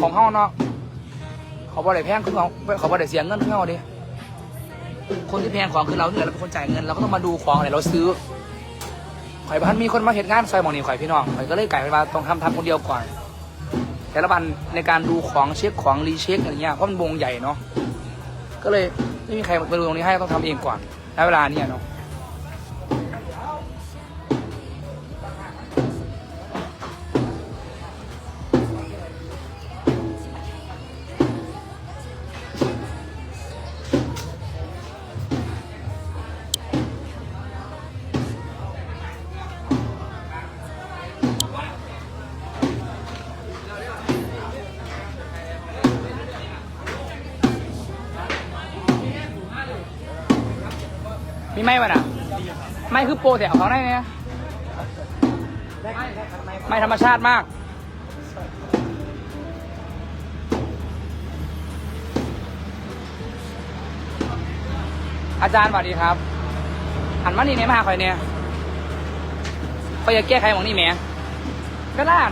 ของเฮาเนาะเขาบ่ได้แพงคือเขาเขาบ่ได้เสียเงินคือเฮาดิคนที่แพงของคือเราเนี่ยเราเป็นคนจ่ายเงินเราก็ต้องมาดูของอะไรเราซื้อข่อยบ้านมีคนมาเห็นงานซอยหมองนี่ข่อยพี่น้องข่อยก็เลยกลายเป็นว่าต้องทำทำคนเดียวก่อน แต่ละวันในการดูของเช็คของรีเช็คอะไรเงี้ยเพราะมันวงใหญ่เนาะก็เลยไม่มีใครมาดูตรงนี้ให้ต้องทำเองก่อนในเวลาเนี้เนาะ มีไหมวะน่ะ ไม่คือโปรแต่เอาเขาได้เนี่ยไม่ธรรมชาติมาก อาจารย์สวัสดีครับ หันมานี่เนี่ยมาหาใครเนี่ยเขาอยากแก้ไขของนี่แหมก็ด้าน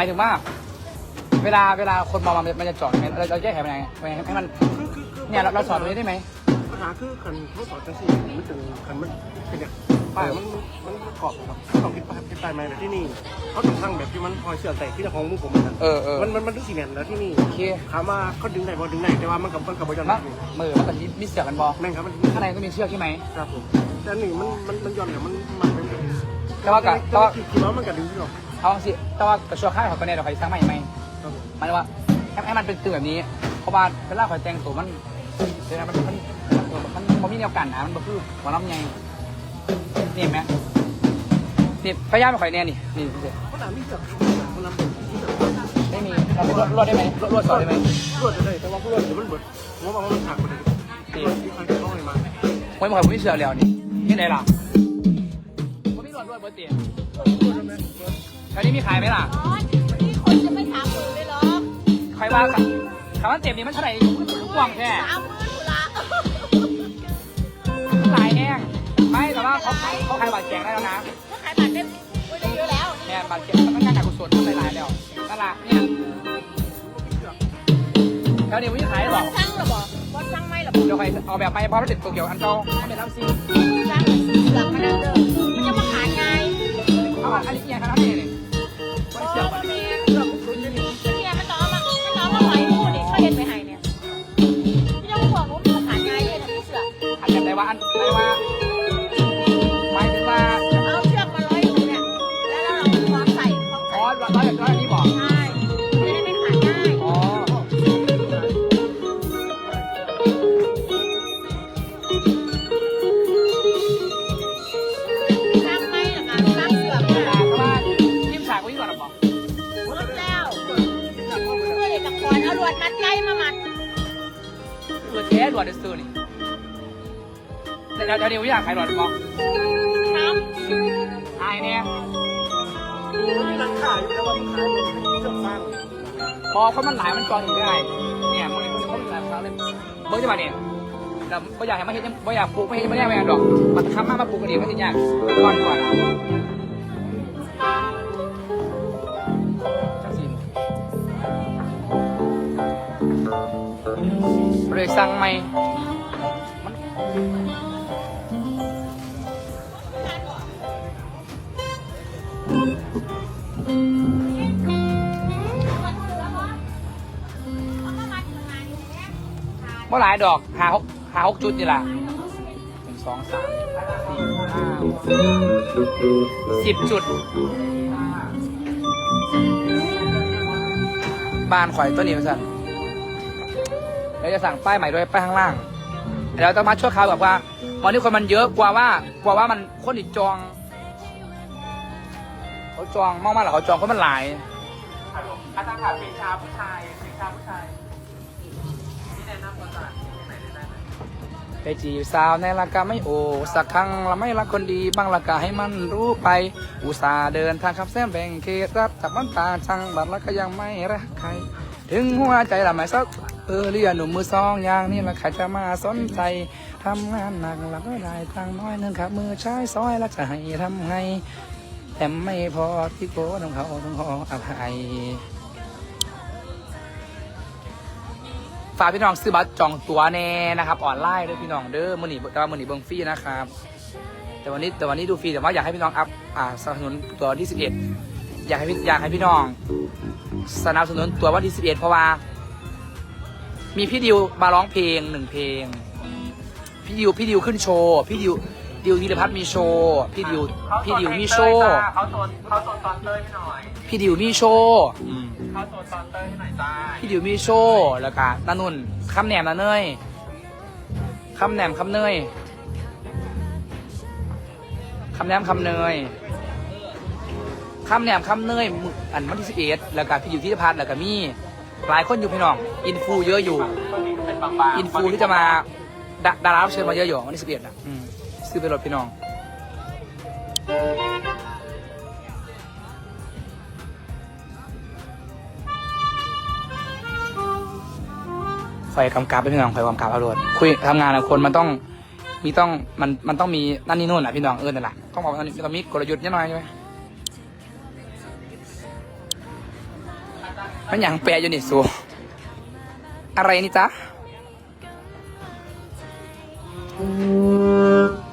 ายถึงว่า เวลาเวลาคนมองมามันจะจอดไงเราเราแก้ไขมันยังไงให้ให้มันคือคือคือเนี่ยเราเราสอนตรงนี้ได้ไหม ปัญหาคือคันเขาสอนจังสี่มันถึงคันมันเป็นเนี่ยป้ายมันมันมันกรอบครับต้องคิดป้ายคิดป้ายไหมแบบที่นี่เขาต้องทั้งแบบที่มันพอยเชือกแต่ที่ของมุกผมเหมือนกันเออเออมันมันมันดูสีแนนแล้วที่นี่โอเคถามว่าเขาดึงได้บ่ดึงได้แต่ว่ามันกับมันกับบอลมะมือมันก็มีเสือกกันบอแม่งครับมันข้างในก็มีเชือกใช่ไหมครับผมแต่นี่มันมันมันย้อนเนี่ยมันมันเป็นแต่ว่ากับแต่ว่าคิดว่ามันกับดึงที่หรอก เอาสิแต่ว่ากระชัวค่ายเขาก็เนี่ยเราไปสร้างใหม่ไหมครับผมหมายถึงว่าให้ให้มันเป็นตื่นแบบนี้ เพราะว่าเวลาคอยแต่งตัวมันเดี๋ยวนะมันมันมันมันมันมีแนวกันนะมันบ่คือหัวลำไงนี่เห็นไหมนี่พยายามไปคอยแน่นี่นี่นี่เขาหนามีเสือกมันนำมีเสือกไม่มีเราไปรวดรวดได้ไหมรวดรวดสอนได้ไหมรวดจะได้แต่ว่าผู้รวดเดี๋ยวมันเบิดผมว่ามันขาดไปเลยที่ที่เขาต้องเลยมาไม่บอกผมไม่เชื่อแล้วนี่ที่ไหนล่ะผมไม่รวดรวดเบอร์เตียแถว นี้มีขายไหมล่ะอ๋อนี่คนจะไม่ถามมือเลยเหรอใครว่าครับคำว่าเจ็บนี่มันเท่าไหร่ทุกกว่างแค่ถามมืออยู่ละหลายแห้งไม่แต่ว่าเขาเขาขายบาดแจกได้แล้วนะถ้าขายบัตรได้ไม่ได้เยอะแล้วเนี่ยบาดเจ็บมันก็การกุศลทำหลายๆแล้วนั่นแหละเนี่ยแล้วเดี๋ยววันนี้ขายหรอช่างเหรอบอกวัดช่างไม่เหรอบอกเดี๋ยวใครเอาแบบไปเพราะว่าเด็ดตัวเกี่ยวอันเก่าเอาไปทำซีช่างหลังมานั่งเดิมมันจะมาขายไงเอาอันนี้เอียงครับนี่นี่โร้อยร้อยร้อยอันนี้บอก ใช่จะได้ไม่ขาดง่าย อ๋อช่างไม่หรอกคะช่างเสือกเวเนี่ยลาเพราะว่ายิ้มฉากไว้ก่อนหรอบอกหมดแล้วเพื่อเด็กกับคอนเอาลวดมัดไก่มามัดเออแท้หลวดเดสตูนี่แต่เดี๋ยวเดี๋ยวอยากขายหลวดบอกครับอายเนี่ย มันมีราคาอยู่แต่ว่ามันขายเป็นเครื่องสร้งพอเขามันหลายมันจองอยู่ได้เนี่ยมันมันมันหลายครั้งเลยเบิร์ดจะมาเนี่ยแต่ไม่อยากให้มาเห็นไม่อยากปลูกไม่เห็นไม่ได้ไม่ดอกมันทำมากมาปลูกกันดีไม่เห็นยากก่อนก่อนจังสิเลยสั่งไหมมัน เมื่อหลายดอกหาหกหาหกจุดนี่ล่ะหนึ่งสองสามสี่ห้าสิบจุด บ้านข่อยตัวนี้มาสั่นแล้วจะสั่งป้ายใหม่ด้วยป้ายข้างล่างแล้วต้องมาชั่วคราวแบบว่าวันนี้คนมันเยอะกว่าว่ากว่าว่ามันคนอีกจองเขาจองมากๆหรอเขาจองเพราะมันหลายอาจารย์ค่ะเป็นชาผู้ชายเป็นชาผู้ชาย ไปจีบสาวในละกาไม่โอ สักครั้งละไม่รักคนดีบางละกาให้มันรู้ไป อุตส่าห์เดินทางขับแซมแบ่งเขตรัฐจากบ้านตาช่างบัตรแล้วก็ยังไม่รักใคร ถึงหัวใจละไม่สักเออเรียนหนุ่มมือสองอย่างนี้ละใครจะมาสนใจทำงานหนักแล้วก็ได้ตังน้อยเงินขับ มือใช้ซอยแล้วจะให้ทำไงแต่ไม่พอที่โกต้องเขาต้องขออภัย ฝากพี่น้องซื้อบัตรจองตั๋วแน่นะครับออนไลน์ด้วยพี่น้องเด้อมือหนีแต่ว่ามือหนีเบิงฟรีนะครับแต่วันนี้แต่วันนี้ดูฟรีแต่ว่าอยากให้พี่น้องอัพอ่าสนับสนุนตัววันที่ 11 อยากให้พี่อยากให้พี่น้อง สนับสนุนตัววันที่ 11 เพราะว่า มีพี่ดิวมาร้องเพลงหนึ่งเพลง พี่ดิวพี่ดิวขึ้นโชว์พี่ดิว ดิวธีรพัฒน์มีโชว์พี่ดิวพี่ดิวมีโชว์เขาโซนเขาโซนตอนเต้ยให้หน่อยพี่ดิวมีโชว์อืมเขาโซนตอนเต้ยให้หน่อยจ้าพี่ดิวมีโชว์แล้วก็นานุ่นคำแหนมนาเนยคำแหนมคำเนยคำแหนมคำเนยคำแหนมคำเนยมึกอันวันที่สิบเอ็ดแล้วก็พี่อยู่ที่พัฒน์แล้วก็มีหลายคนอยู่พี่น้องอินฟูเยอะอยู่มันมีเป็นบางๆอินฟูที่จะมาดาดารารับเชิญมาเยอะอยู่วันที่สิบเอ็ดอะอืม ซื้อไปรถพี่น้อง คอยกำกับไปพี่น้องคอยกำกับอารวดคุยทำงานกับคนมันต้องมีต้องมันมันต้องมีนั่นนี่นู่นอะพี่น้องเออนั่นแหละต้องบอกว่ามันต้องมีกลยุทธ์นิดหน่อยใช่ไหมมันอย่างแปลอยู่นี่สูอะไรนี่จ๊ะ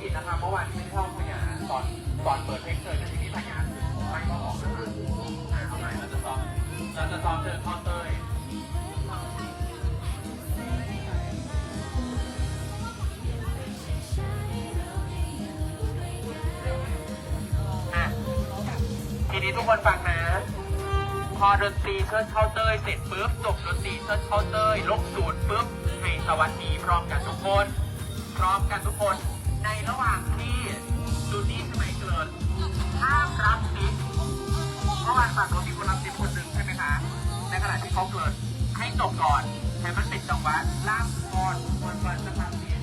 กินนะคะเมื่อวานที่ไม่ได้ท่องพยาตอนตอนเปิดเพลงเกิดที่นี่พยาไม่ก็ออกนะคะอ่าเอาใหม่เราจะซ้อมเราจะซ้อมเดินท่อเต้ยอะทีนี้ทุกคนฟังนะ พอดนตรีเชิญเข้าเต้ยเสร็จปุ๊บจบดนตรีเชิญเข้าเต้ยลงสูตรปุ๊บให้สวัสดีพร้อมกันทุกคน พร้อมกันทุกคน ในระหว่างที่ดูนี่ใช่ไหมเกิดห้ามรับซิปเมื่อวานฝากรถมีคนรับซิปคนหนึ่งใช่ไหมคะในขณะที่เขาเกิดให้จบก่อนให้มันเป็นจังหวะล่ามก่อนก่อนก่อนจะทำซิป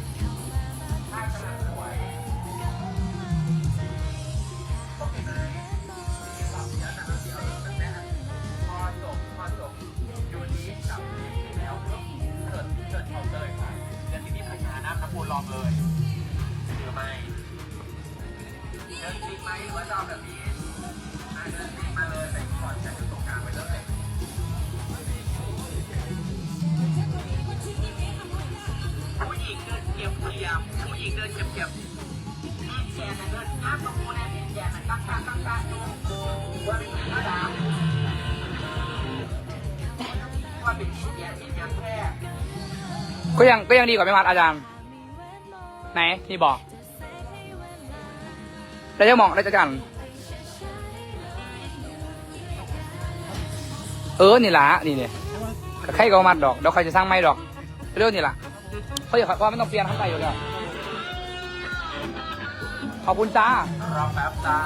ถ้ากำลังสวยโอเคไหมพอจบพอจบยูนี้กับที่แล้วเกิดเกิดเขาเลยค่ะแล้วที่นี่พญานาคน้ำมูลลองเลย หมเดินจริงไหมหรือว่าจะเอาแบบนี้อะเดินจริงมาเลยแต่ก่อนจะถึงตรงกลางไปเลยผู้หญิงเดินเกียบเกียบผู้หญิงเดินเกียบเกียบนี่แกนะเดินข้ามตรงนู้นนะแกนะตั้งตั้งตั้งตั้งดูว่าเป็นพระดาว่าเป็นที่แย่ที่แย่แค่ก็ยังก็ยังดีกว่าไม่มัดอาจารย์ ไหนที่บอก แล้วจะมองแล้วจะกัน เออ นี่ละนี่เนี่ยใครก็มัดดอกเดี๋ยวใครจะสร้างไม่ดอก เรื่องนี่ละเขาอยากว่าไม่ต้องเปลี่ยนข้างในอยู่แล้ว ขอบคุณจ้ารอแป๊บจ้า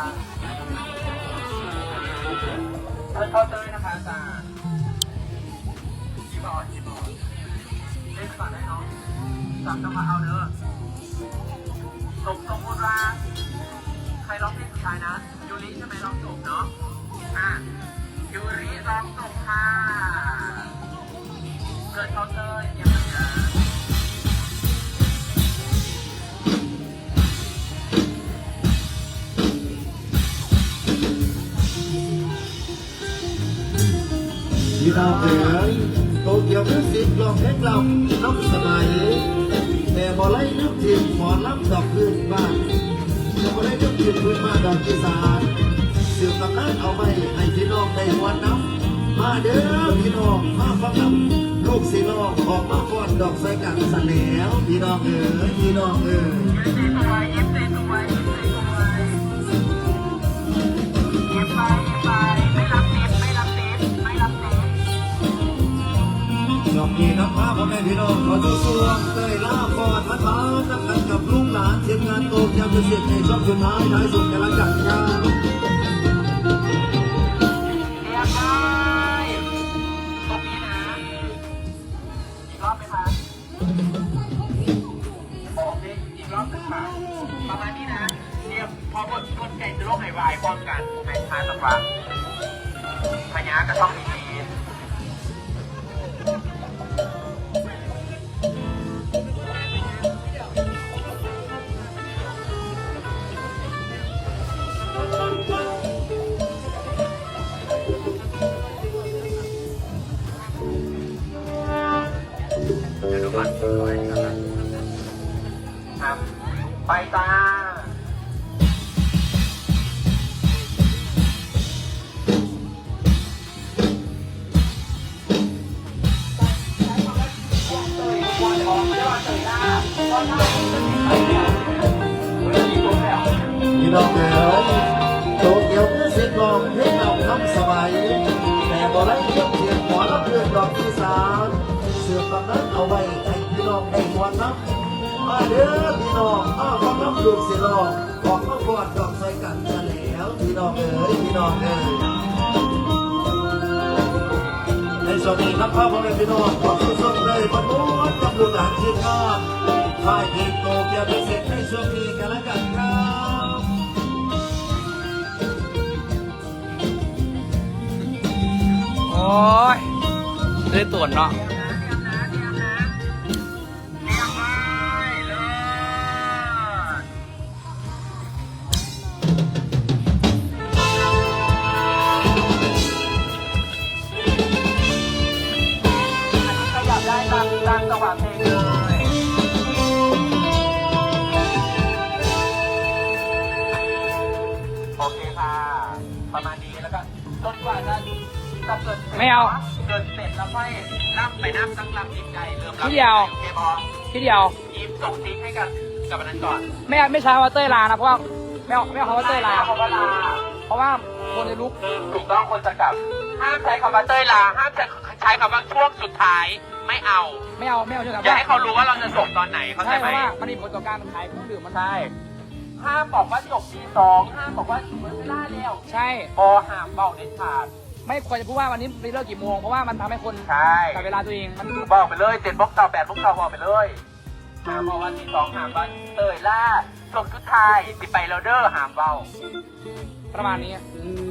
เชิญเข้าเต้ยนะคะจ้าคีย์บอร์ดคีย์บอร์ดเล่นก่อนได้เนาะจับจังหวะเอาเด้อสมสมมติว่าใค รร้องเพลงสุดท้ายนะยูริใช่ไหมร้องจบเนาะอะยูริร้องจบค่ะเกิดเขาเต้ยยังไงนะพี่น้องเอ๋ยโตเกียวมิวสิกลองเพลงลำน้ำสมัยแต่บ่ไล่นึกถึงหมอนลำดอกพื้นบ้าน บ่ไล่นึกถึงพื้นบ้าดอกอีสานสืบตำนานเอาไว้ให้พี่น้องได้วันน้ำมาเด้อพี่น้องมาฟังน้ำลูกสิลองออกมาฟอนดอกใส่กันสะแล้วพี่น้องเอ๋ยพี่น้องเอ๋ยยิ้มสวยยิ้มสวยยิ้มสวยยิ้มไปยิ้มไปไม่รับติปไม่รับติปไม่รับติปดอกนี้น้ำผ้าพ่อแม่พี่น้องขอดูสวงเตยล่าฟอนมาทานนักกันกับลูกหลานทีมงานโตเกียว จะเสียในช่วงสุดท้ายท้ายสุดการครับเรียบร้อยตรงนี้นะอีกรอบไหมคะโอเคอีกรอบหนึงค่ะประมาณนี้นะเรียบพอบนบนไก่จะโลกไหวายพร้อมกันในท้ายสักวักพญากระท่อง มาเด้อพี่น้องอ้าวฟังลูกสิลองออกมาฟอนดอกใส่กันซะแล้วพี่น้องเอ๋ยพี่น้องเอ๋ยในสวัสดีครับพ่อพ่อแม่พี่น้องขอสุดๆเลยมาดูกับลูกหลานที่งานฝ่ายทีมโตเกียวพิเศษในช่วงนี้กันแล้วกันครับโอ้ยเลยตรวจเนาะ ประมาณนี้แล้วก็จนกว่าจะจะเกิดสร็จไม่เอา เกิดเสร็จแล้วค่อยนั่งไปนั่งตั้งลำจิตใจเริ่มรับพี่เดียว โอเคพอทีเดียวยิ้มส่งซิกให้กับกับอันนั้นก่อนไม่ไม่ใช้คำว่าเต้ยลานะเพราะว่าไม่เอาไม่เอาคำว่าเต้ยลาคำว่าลาเพราะว่าคนในลุกถูกต้องคนจะกลับห้ามใช้คำว่าเต้ยลาห้ามใช้ใช้คำว่าช่วงสุดท้ายไม่เอาไม่เอาไม่เอาเชื่อกับอย่าให้เขารู้ว่าเราจะส่งตอนไหนเข้าใจใช่ไหเพมราะว่ามันมีผลต่อการขายเครื่องดื่มมันใช่ ห้ามบอกว่าจบปีสองห้ามบอกว่าเหมือนเวลาแล้วใช่พอห้ามเบาเด็ดขาด ไม่ควรจะพูดว่าวันนี้ไปเลิกกี่โมง เพราะว่ามันทำให้คนใช่ กับเวลาตัวเองมันบอกไปเลยเจ็ดบล็อกต่อแปดบล็อกต่อบอกไปเลยห้ามบอกว่าที่สองห้ามว่าเต้ยล่าส่งสุดท้ายสิไปแล้วเด้อห้ามเบาประมาณนี้ อืม